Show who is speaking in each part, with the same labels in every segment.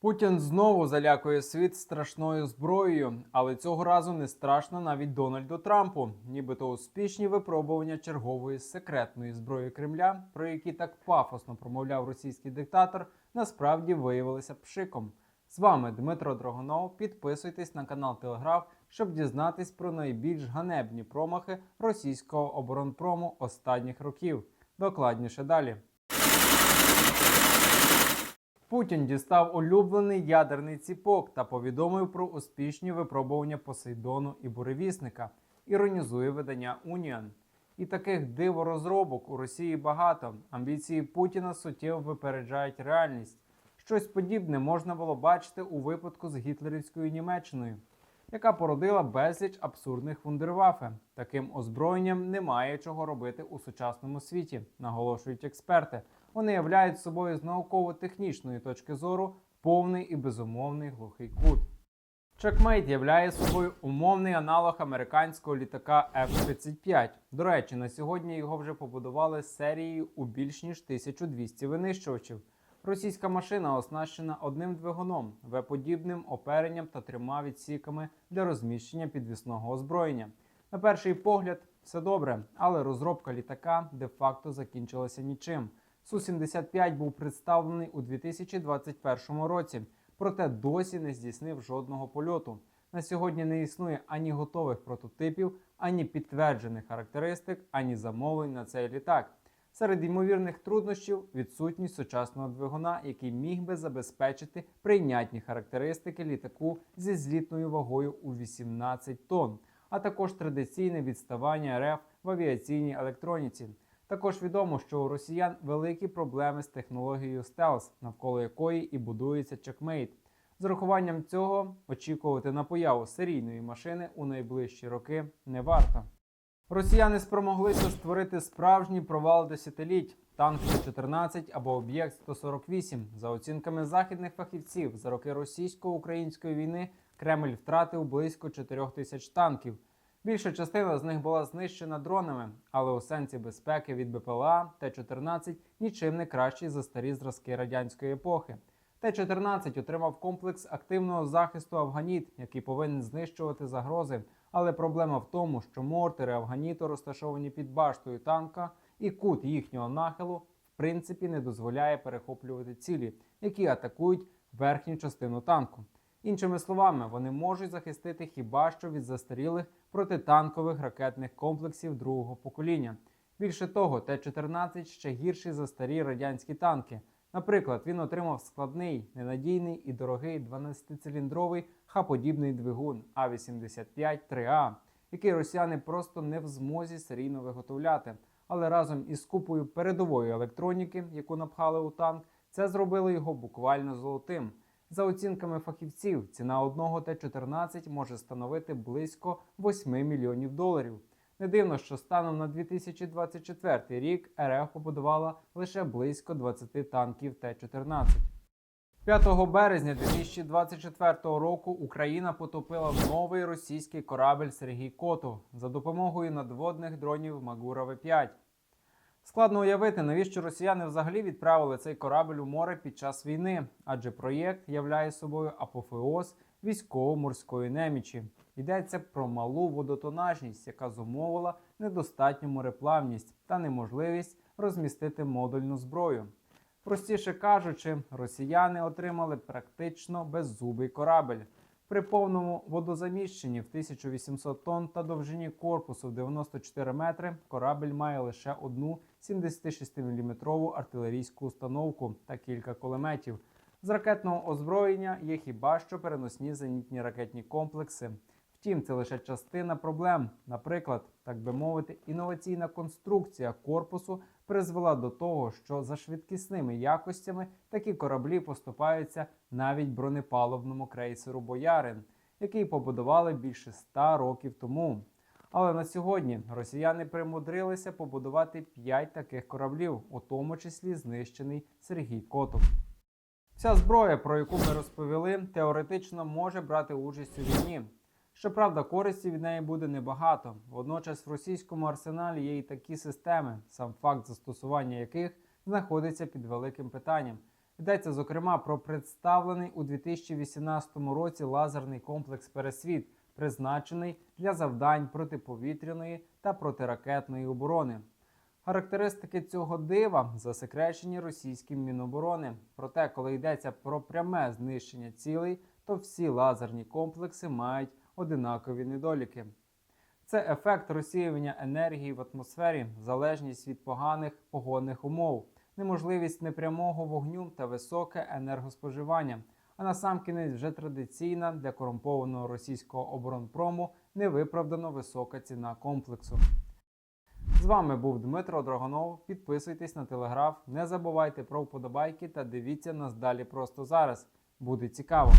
Speaker 1: Путін знову залякує світ страшною зброєю, але цього разу не страшно навіть Дональду Трампу, нібито успішні випробування чергової секретної зброї Кремля, про які так пафосно промовляв російський диктатор, насправді виявилися пшиком. З вами Дмитро Дрогонов. Підписуйтесь на канал Телеграф, щоб дізнатись про найбільш ганебні промахи російського оборонпрому останніх років. Докладніше далі. Путін дістав улюблений ядерний ціпок та повідомив про успішні випробування Посейдону і буревісника. Іронізує видання Уніан. І таких диворозробок у Росії багато. Амбіції Путіна суттєво випереджають реальність. Щось подібне можна було бачити у випадку з гітлерівською Німеччиною, яка породила безліч абсурдних вундервафе. Таким озброєнням немає чого робити у сучасному світі, наголошують експерти. Вони являють собою з науково-технічної точки зору повний і безумовний глухий кут. Чекмейт являє собою умовний аналог американського літака F-35. До речі, на сьогодні його вже побудували серією у більш ніж 1200 винищувачів. Російська машина оснащена одним двигуном, В-подібним оперенням та трьома відсіками для розміщення підвісного озброєння. На перший погляд, все добре, але розробка літака де-факто закінчилася нічим. Су-75 був представлений у 2021 році, проте досі не здійснив жодного польоту. На сьогодні не існує ані готових прототипів, ані підтверджених характеристик, ані замовлень на цей літак. Серед ймовірних труднощів відсутність сучасного двигуна, який міг би забезпечити прийнятні характеристики літаку зі злітною вагою у 18 тонн, а також традиційне відставання РФ в авіаційній електроніці. Також відомо, що у росіян великі проблеми з технологією стелс, навколо якої і будується чекмейт. З урахуванням цього очікувати на появу серійної машини у найближчі роки не варто. Росіяни спромоглися створити справжній провал десятиліть танк 114 або об'єкт 148. За оцінками західних фахівців, за роки російсько-української війни Кремль втратив близько 4 тисяч танків. Більша частина з них була знищена дронами, але у сенсі безпеки від БПЛА Т-14 нічим не кращий за старі зразки радянської епохи. Т-14 отримав комплекс активного захисту Афганіт, який повинен знищувати загрози. Але проблема в тому, що мортири Афганіту розташовані під баштою танка, і кут їхнього нахилу в принципі не дозволяє перехоплювати цілі, які атакують верхню частину танку. Іншими словами, вони можуть захистити хіба що від застарілих протитанкових ракетних комплексів другого покоління. Більше того, Т-14 ще гірший за старі радянські танки. Наприклад, він отримав складний, ненадійний і дорогий 12-циліндровий ха-подібний двигун А-85-3А, який росіяни просто не в змозі серійно виготовляти. Але разом із купою передової електроніки, яку напхали у танк, це зробило його буквально золотим. За оцінками фахівців, ціна одного Т-14 може становити близько 8 мільйонів доларів. Не дивно, що станом на 2024 рік РФ побудувала лише близько 20 танків Т-14. 5 березня 2024 року Україна потопила новий російський корабель Сергій Котов за допомогою надводних дронів Магура В-5. Складно уявити, навіщо росіяни взагалі відправили цей корабель у море під час війни, адже проєкт являє собою апофеоз військово-морської немічі. Йдеться про малу водотонажність, яка зумовила недостатню мореплавність та неможливість розмістити модульну зброю. Простіше кажучи, росіяни отримали практично беззубий корабель. При повному водозаміщенні в 1800 тонн та довжині корпусу в 94 метри корабель має лише одну 76-мм артилерійську установку та кілька кулеметів. З ракетного озброєння є хіба що переносні зенітні ракетні комплекси. Втім, це лише частина проблем. Наприклад, так би мовити, інноваційна конструкція корпусу призвела до того, що за швидкісними якостями такі кораблі поступаються навіть бронепаливному крейсеру Боярин, який побудували більше ста років тому. Але на сьогодні росіяни примудрилися побудувати 5 таких кораблів, у тому числі знищений Сергій Котов. Вся зброя, про яку ми розповіли, теоретично може брати участь у війні. Щоправда, користі від неї буде небагато. Водночас в російському арсеналі є і такі системи, сам факт застосування яких знаходиться під великим питанням. Йдеться зокрема про представлений у 2018 році лазерний комплекс Пересвіт, призначений для завдань протиповітряної та протиракетної оборони. Характеристики цього дива засекречені російським міноборони. Проте, коли йдеться про пряме знищення цілей, то всі лазерні комплекси мають одинакові недоліки. Це ефект розсіювання енергії в атмосфері, залежність від поганих погодних умов, неможливість непрямого вогню та високе енергоспоживання. А насамкінець вже традиційна для корумпованого російського оборонпрому невиправдано висока ціна комплексу. З вами був Дмитро Драгонов. Підписуйтесь на телеграф, не забувайте про вподобайки та дивіться нас далі просто зараз. Буде цікаво.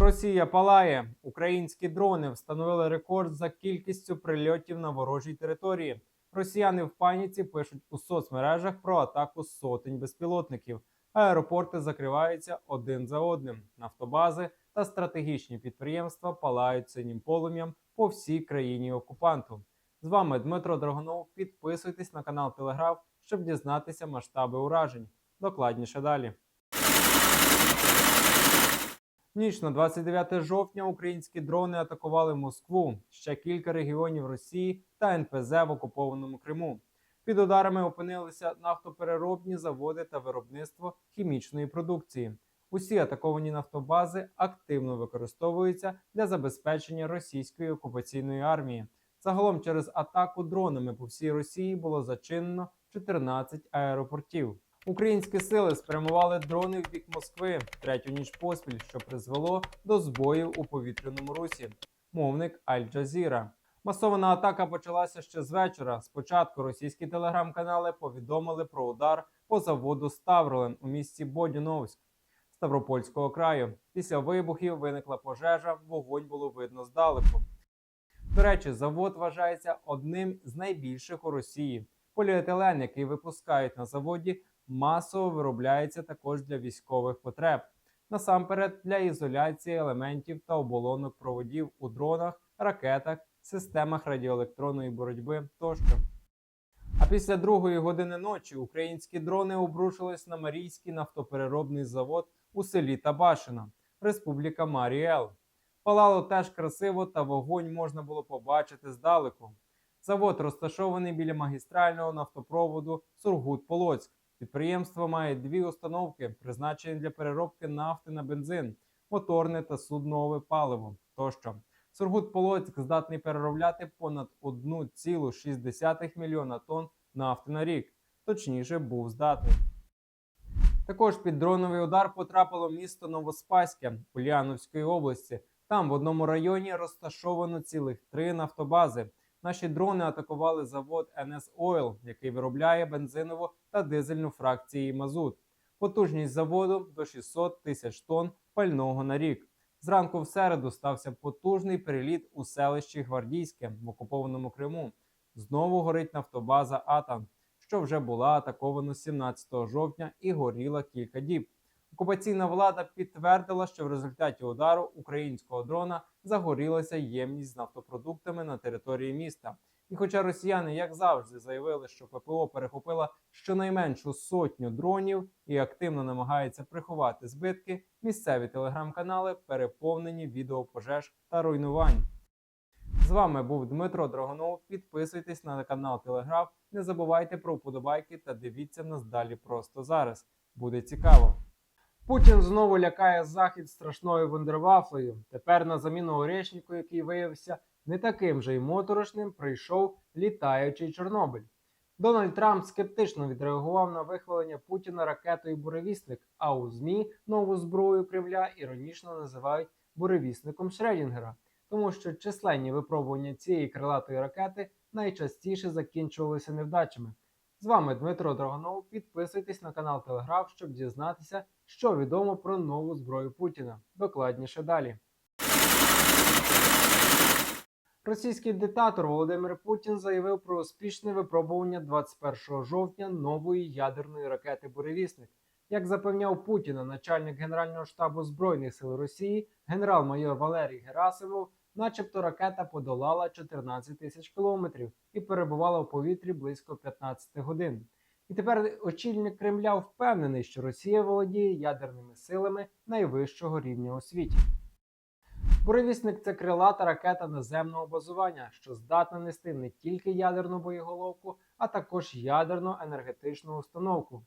Speaker 1: Росія палає. Українські дрони встановили рекорд за кількістю прильотів на ворожій території. Росіяни в паніці пишуть у соцмережах про атаку сотень безпілотників. Аеропорти закриваються один за одним. Нафтобази та стратегічні підприємства палають синім полум'ям по всій країні окупанту. З вами Дмитро Драгонов. Підписуйтесь на канал Телеграф, щоб дізнатися масштаби уражень. Докладніше далі. Ніч на 29 жовтня українські дрони атакували Москву, ще кілька регіонів Росії та НПЗ в окупованому Криму. Під ударами опинилися нафтопереробні заводи та виробництво хімічної продукції. Усі атаковані нафтобази активно використовуються для забезпечення російської окупаційної армії. Загалом через атаку дронами по всій Росії було зачинено 14 аеропортів. Українські сили спрямували дрони в бік Москви третю ніч поспіль, що призвело до збоїв у повітряному русі. Мовник Аль-Джазіра. Масована атака почалася ще з вечора. Спочатку російські телеграм-канали повідомили про удар по заводу Ставролен у місті Бодіновськ Ставропольського краю. Після вибухів виникла пожежа, вогонь було видно здалеку. До речі, завод вважається одним з найбільших у Росії. Поліетилен, який випускають на заводі, масово виробляється також для військових потреб. Насамперед для ізоляції елементів та оболонок проводів у дронах, ракетах, системах радіоелектронної боротьби тощо. А після другої години ночі українські дрони обрушились на Марійський нафтопереробний завод у селі Табашина, Республіка Маріел. Палало теж красиво, та вогонь можна було побачити здалеку. Завод розташований біля магістрального нафтопроводу Сургут-Полоцьк. Підприємство має дві установки, призначені для переробки нафти на бензин, моторне та суднове паливо тощо. Сургут-Полоцьк здатний переробляти понад 1,6 мільйона тонн нафти на рік. Точніше, був здатний. Також під дроновий удар потрапило місто Новоспаське Ульяновської області. Там в одному районі розташовано цілих три нафтобази. Наші дрони атакували завод NS Oil, який виробляє бензинову та дизельну фракції мазут. Потужність заводу до 600 тисяч тонн пального на рік. Зранку в середу стався потужний переліт у селищі Гвардійське в окупованому Криму. Знову горить нафтобаза Атан, що вже була атакована 17 жовтня і горіла кілька діб. Окупаційна влада підтвердила, що в результаті удару українського дрона загорілася ємність з нафтопродуктами на території міста. І хоча росіяни, як завжди, заявили, що ППО перехопила щонайменшу сотню дронів і активно намагається приховати збитки, місцеві телеграм-канали переповнені відео пожеж та руйнувань. З вами був Дмитро Драгонов. Підписуйтесь на канал Телеграф. Не забувайте про вподобайки та дивіться нас далі просто зараз. Буде цікаво. Путін знову лякає захід страшною вундервафлею. Тепер на заміну Орешніку, який виявився не таким же й моторошним, прийшов літаючий Чорнобиль. Дональд Трамп скептично відреагував на вихвалення Путіна ракетою буревісник, а у ЗМІ нову зброю Кремля іронічно називають буревісником Шредінгера, тому що численні випробування цієї крилатої ракети найчастіше закінчувалися невдачами. З вами Дмитро Драгонов. Підписуйтесь на канал Телеграф, щоб дізнатися, що відомо про нову зброю Путіна. Докладніше далі. Російський диктатор Володимир Путін заявив про успішне випробування 21 жовтня нової ядерної ракети Буревісник. Як запевняв Путіна, начальник Генерального штабу Збройних сил Росії, генерал-майор Валерій Герасимов, начебто ракета подолала 14 тисяч кілометрів і перебувала в повітрі близько 15 годин. І тепер очільник Кремля впевнений, що Росія володіє ядерними силами найвищого рівня у світі. Буревісник це крилата ракета наземного базування, що здатна нести не тільки ядерну боєголовку, а також ядерну енергетичну установку.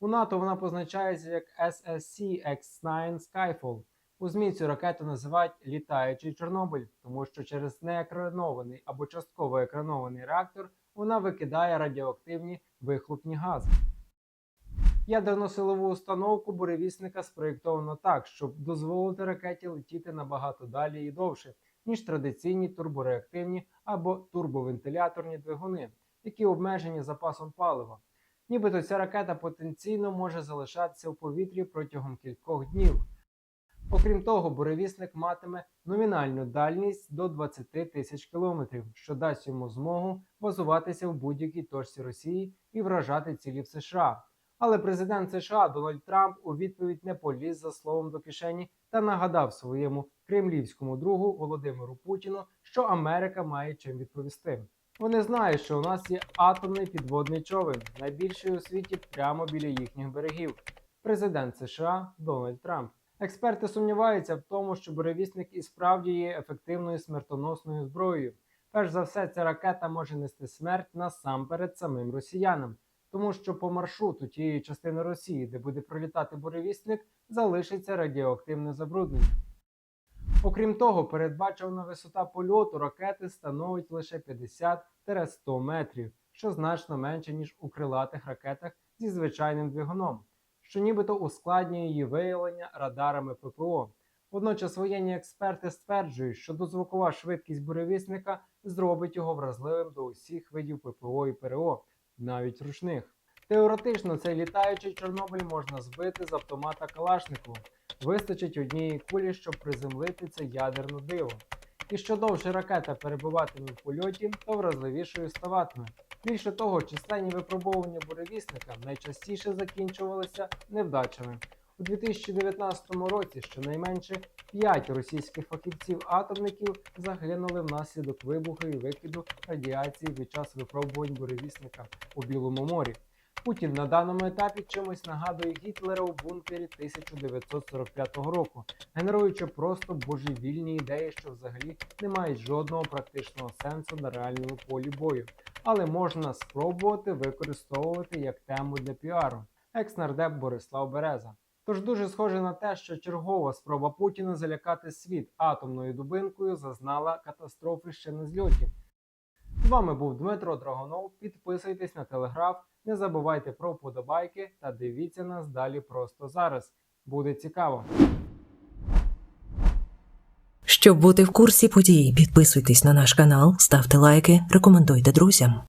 Speaker 1: У НАТО вона позначається як SSC X9 Skyfall. У ЗМІ цю ракету називають літаючий Чорнобиль, тому що через неекранований або частково екранований реактор вона викидає радіоактивні вихлопні гази. Ядерно-силову установку буревісника спроєктовано так, щоб дозволити ракеті летіти набагато далі і довше, ніж традиційні турбореактивні або турбовентиляторні двигуни, які обмежені запасом палива. Нібито ця ракета потенційно може залишатися в повітрі протягом кількох днів. Окрім того, буревісник матиме номінальну дальність до 20 тисяч кілометрів, що дасть йому змогу базуватися в будь-якій точці Росії і вражати цілі в США. Але президент США Дональд Трамп у відповідь не поліз за словом до кишені та нагадав своєму кремлівському другу Володимиру Путіну, що Америка має чим відповісти. Вони знають, що у нас є атомний підводний човен, найбільший у світі прямо біля їхніх берегів. Президент США Дональд Трамп. Експерти сумніваються в тому, що буревісник і справді є ефективною смертоносною зброєю. Перш за все, ця ракета може нести смерть насамперед самим росіянам, тому що по маршруту тієї частини Росії, де буде пролітати буревісник, залишиться радіоактивне забруднення. Окрім того, передбачена висота польоту ракети становить лише 50-100 метрів, що значно менше, ніж у крилатих ракетах зі звичайним двигуном, що нібито ускладнює її виявлення радарами ППО. Водночас воєнні експерти стверджують, що дозвукова швидкість буревісника зробить його вразливим до усіх видів ППО і ПРО, навіть ручних. Теоретично цей літаючий Чорнобиль можна збити з автомата Калашникова. Вистачить однієї кулі, щоб приземлити це ядерне диво. І що довше ракета перебуватиме в польоті, то вразливішою ставатиме. Більше того, численні випробовування буревісника найчастіше закінчувалися невдачами. У 2019 році щонайменше 5 російських фахівців-атомників загинули внаслідок вибуху і викиду радіації під час випробувань буревісника у Білому морі. Путін на даному етапі чимось нагадує Гітлера у бункері 1945 року, генеруючи просто божевільні ідеї, що взагалі не мають жодного практичного сенсу на реальному полі бою, але можна спробувати використовувати як тему для піару. Екс-нардеп Борислав Береза. Тож дуже схоже на те, що чергова спроба Путіна залякати світ атомною дубинкою зазнала катастрофи ще на зльоті. З вами був Дмитро Драгонов. Підписуйтесь на телеграф, не забувайте про вподобайки та дивіться нас далі просто зараз. Буде цікаво.
Speaker 2: Щоб бути в курсі подій, підписуйтесь на наш канал, ставте лайки, рекомендуйте друзям.